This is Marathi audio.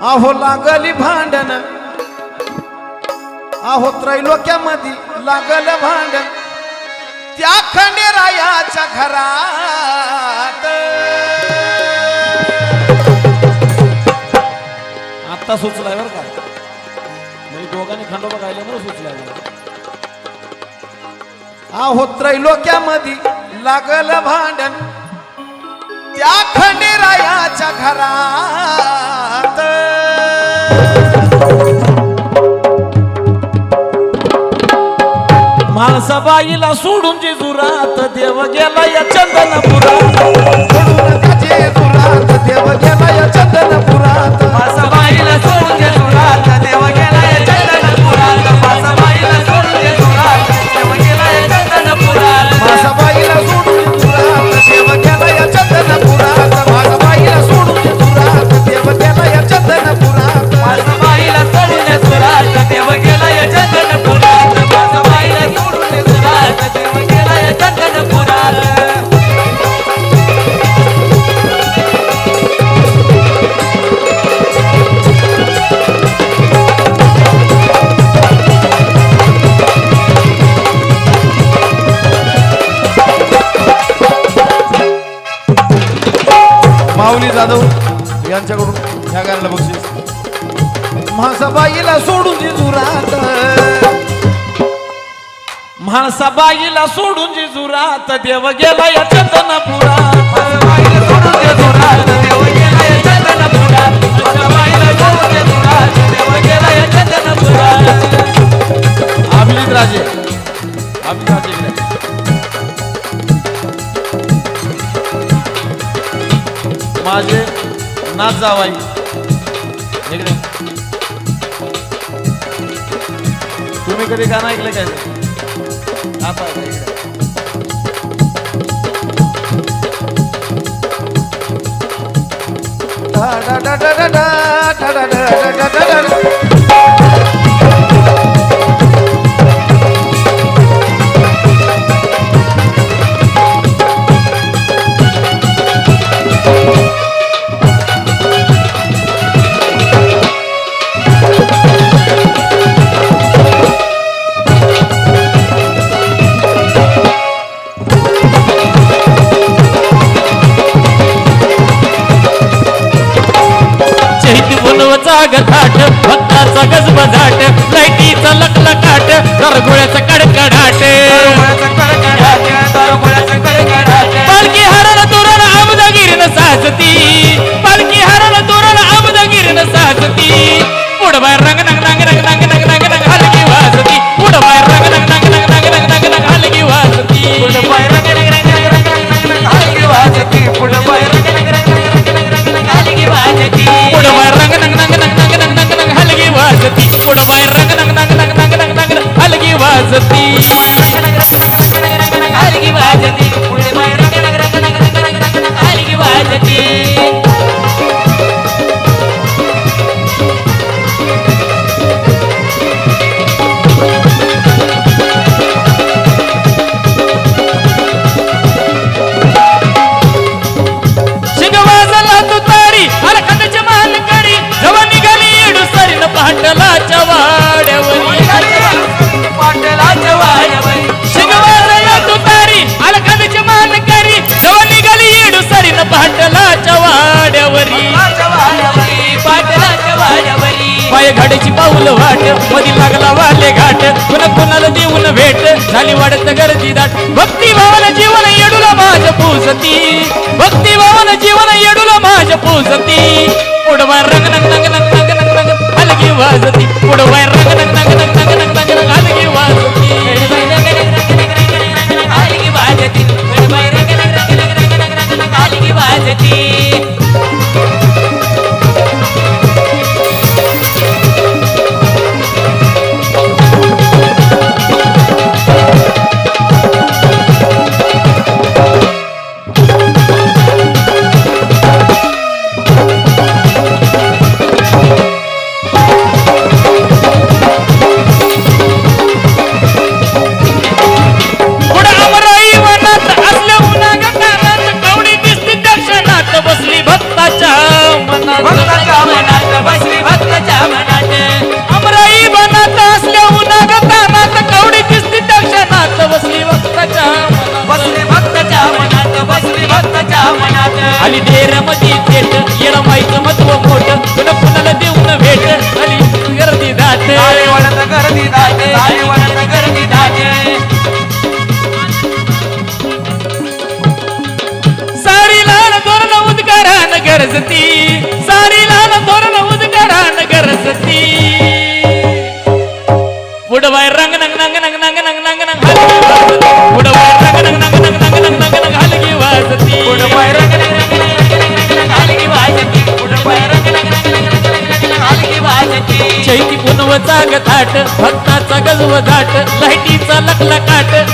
आहो लागली भांडण. आहो त्रैलोक्यामध्ये लागल भांडण. त्या खंडेरायाच्या घरात. आता सुचलाय बरं का? म्हणजे दोघांनी खंडोबा गायल्यामुळे सुचलाय आहो त्रैलोक्यामध्ये लागल भांडण. त्या खंडेरायाच्या घरात. माणसाबाईला सोडून जेजुरात देव गेला या चंदनपुरात. सोडून देव गेला या चंदनपुरात. माऊली जाधव यांच्याकडून ह्या गाण्याला बक्षीस. म्हासाबाईला सोडून जिजुरात. म्हासाबाईला सोडून जिजुरात. देव गेला या चंदनापुरात. मासाबाईला सोडून जिजुरात. माझे नाच जावाई इकडे तुम्ही कधी गाणं ऐकलं काय आता ऐका इकडे. राग थाट भक्ताचा गजबजाट लाईटीचा लकलकाट गर्दी दाट. भक्ती भावाला जीवन येडूला माझ पूजती. भक्ती भावाला जीवन येडूला माझ पूजती. उडवा रंग नंग नंग नंग वरत गर्दी जाते सारी वरत गर्दी जाते सारी लाल धोरण उद्गारान गरजती सारी लाल धोरण उद्गारान गरजती उडवाय रंग नंग नंग नंग नंग नंग नंग नंग उडवाय रंग नंग नंग नंग नंग नंग नंग नंग हलगी वाजती उडवाय रंग नंग नंग चैती पुनवता थाट भक्ताचा गजव धाट लाईटीचा लखलकाट